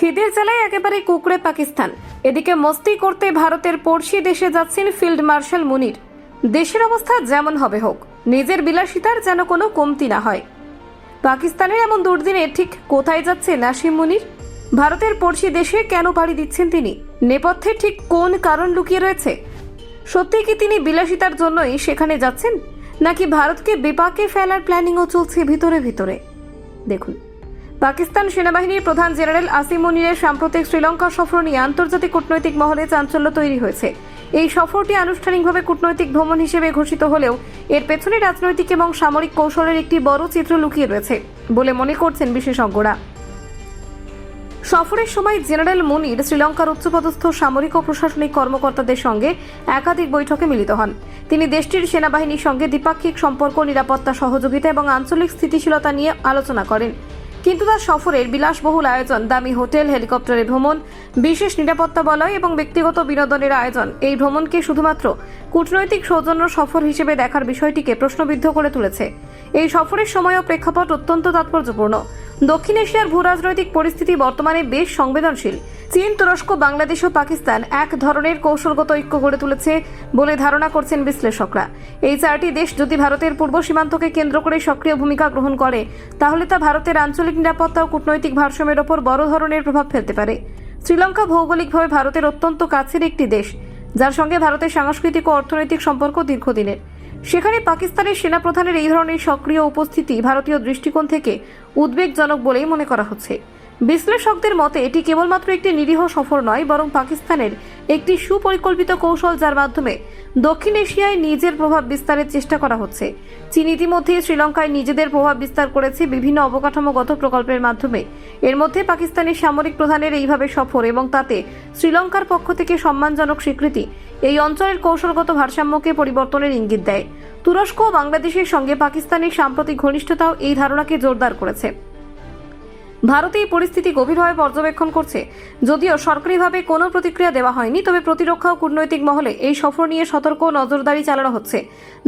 খিদের জ্বালায় একেবারে কুকড়ে পাকিস্তান। এদিকে মস্তি করতে ভারতের পড়শি দেশে যাচ্ছেন ফিল্ড মার্শাল মুনির। দেশের অবস্থা যেমন হবে হোক, নিজের বিলাসিতার যেন কোনো কমতি না হয়। পাকিস্তানের এমন দুর্দিনে ঠিক কোথায় যাচ্ছে নাসিম মুনির? ভারতের পড়শি দেশে কেন পাড়ি দিচ্ছেন তিনি? নেপথ্যে ঠিক কোন কারণ লুকিয়ে রয়েছে? সত্যি কি তিনি বিলাসিতার জন্যই সেখানে যাচ্ছেন? নাকি ভারতকে বিপাকে ফেলার প্ল্যানিংও চলছে ভিতরে ভিতরে? দেখুন। পাকিস্তান সেনাবাহিনীর প্রধান জেনারেল আসিম মুনিরের সাম্প্রতিক শ্রীলঙ্কা সফর নিয়ে আন্তর্জাতিক কূটনৈতিক মহলে চাঞ্চল্য তৈরি হয়েছে। এই সফরটি আনুষ্ঠানিকভাবে কূটনৈতিক ভ্রমণ হিসেবে ঘোষিত হলেও, এর পেছনে রাজনৈতিক এবং সামরিক কৌশলের একটি বড় চিত্র লুকিয়ে রয়েছে বলে মনে করছেন বিশেষজ্ঞরা। সফরের সময় জেনারেল মুনির শ্রীলঙ্কার উচ্চপদস্থ সামরিক ও প্রশাসনিক কর্মকর্তাদের সঙ্গে একাধিক বৈঠকে মিলিত হন। তিনি দেশটির সেনাবাহিনীর সঙ্গে দ্বিপাক্ষিক সম্পর্ক, নিরাপত্তা, সহযোগিতা এবং আঞ্চলিক স্থিতিশীলতা নিয়ে আলোচনা করেন। কিন্তু তার সফরের বিলাসবহুল আয়োজন, দামি হোটেল হেলিকপ্টারে ভ্রমণ, বিশেষ নিরাপত্তা বলয় এবং ব্যক্তিগত বিনোদনের আয়োজন, এই ভ্রমণকে শুধুমাত্র কূটনৈতিক সৌজন্য সফর হিসেবে দেখার বিষয়টিকে প্রশ্নবিদ্ধ করে তুলেছে। এই সফরের সময়ও প্রেক্ষাপট অত্যন্ত তাৎপর্যপূর্ণ। দক্ষিণ এশিয়ার ভূরাজনৈতিক পরিস্থিতি বর্তমানে বেশ সংবেদনশীল। চীন, তুরস্ক, বাংলাদেশ ও পাকিস্তান এক ধরনের কৌশলগত ঐক্য গড়ে তুলেছে বলে ধারণা করছেন বিশ্লেষকরা। এই চারটি দেশ যদি ভারতের পূর্ব সীমান্তকে কেন্দ্র করে সক্রিয় ভূমিকা গ্রহণ করে, তাহলে তা ভারতের আঞ্চলিক নিরাপত্তা ও কূটনৈতিক ভারসাম্যের ওপর বড় ধরনের প্রভাব ফেলতে পারে। শ্রীলঙ্কা ভৌগোলিকভাবে ভারতের অত্যন্ত কাছের একটি দেশ, যার সঙ্গে ভারতের সাংস্কৃতিক ও অর্থনৈতিক সম্পর্ক দীর্ঘদিনের। সেখানে পাকিস্তানের সেনাপ্রধানের এই ধরনের সক্রিয় উপস্থিতি ভারতীয় দৃষ্টিকোণ থেকে উদ্বেগজনক বলেই মনে করা হচ্ছে। বিশ্লেষকদের মতে, এটি কেবলমাত্র একটি নিরীহ সফর নয়, বরং পাকিস্তানের একটি সুপরিকল্পিত কৌশল যার মাধ্যমে দক্ষিণ এশিয়ায় নিজের প্রভাব বিস্তারের চেষ্টা করা হচ্ছে। চীন ইতিমধ্যে শ্রীলঙ্কায় নিজেদের প্রভাব বিস্তার করেছে বিভিন্ন অবকাঠামোগত প্রকল্পের মাধ্যমে। এর মধ্যে পাকিস্তানের সামরিক প্রধানের এইভাবে সফর এবং তাতে শ্রীলঙ্কার পক্ষ থেকে সম্মানজনক স্বীকৃতি এই অঞ্চলের কৌশলগত ভারসাম্যকে পরিবর্তনের ইঙ্গিত দেয়। তুরস্ক ও বাংলাদেশের সঙ্গে পাকিস্তানের সাম্প্রতিক ঘনিষ্ঠতাও এই ধারণাকে জোরদার করেছে। ভারতে এই পরিস্থিতি গভীরভাবে পর্যবেক্ষণ করছে। যদিও সরকারিভাবে কোনো প্রতিক্রিয়া দেওয়া হয়নি, তবে প্রতিরক্ষা ও কূটনৈতিক মহলে এই সফর নিয়ে সতর্ক নজরদারি চালানো হচ্ছে।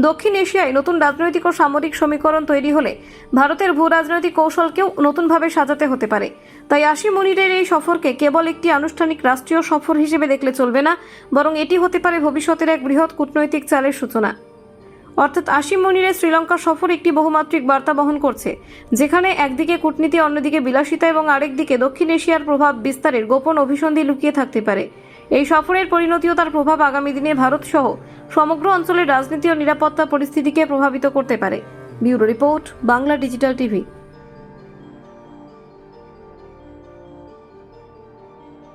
দক্ষিণ এশিয়ায় নতুন রাজনৈতিক ও সামরিক সমীকরণ তৈরি হলে ভারতের ভূ রাজনৈতিক কৌশলকেও নতুনভাবে সাজাতে হতে পারে। তাই আশি মনিরের এই সফরকে কেবল একটি আনুষ্ঠানিক রাষ্ট্রীয় সফর হিসেবে দেখলে চলবে না, বরং এটি হতে পারে ভবিষ্যতের এক বৃহৎ কূটনৈতিক চালের সূচনা। অর্থাৎ আসিম মনিরের শ্রীলঙ্কা সফর একটি বহুমাত্রিক বার্তা বহন করছে, যেখানে একদিকে কূটনীতি, অন্যদিকে বিলাসিতা এবং আরেকদিকে দক্ষিণ এশিয়ার প্রভাব বিস্তারের গোপন অভিসন্ধি লুকিয়ে থাকতে পারে। এই সফরের পরিণতি ও তার প্রভাব আগামী দিনে ভারত সহ সমগ্র অঞ্চলের রাজনীতি ও নিরাপত্তা পরিস্থিতিকে প্রভাবিত করতে পারে। Bureau report, Bangla digital TV.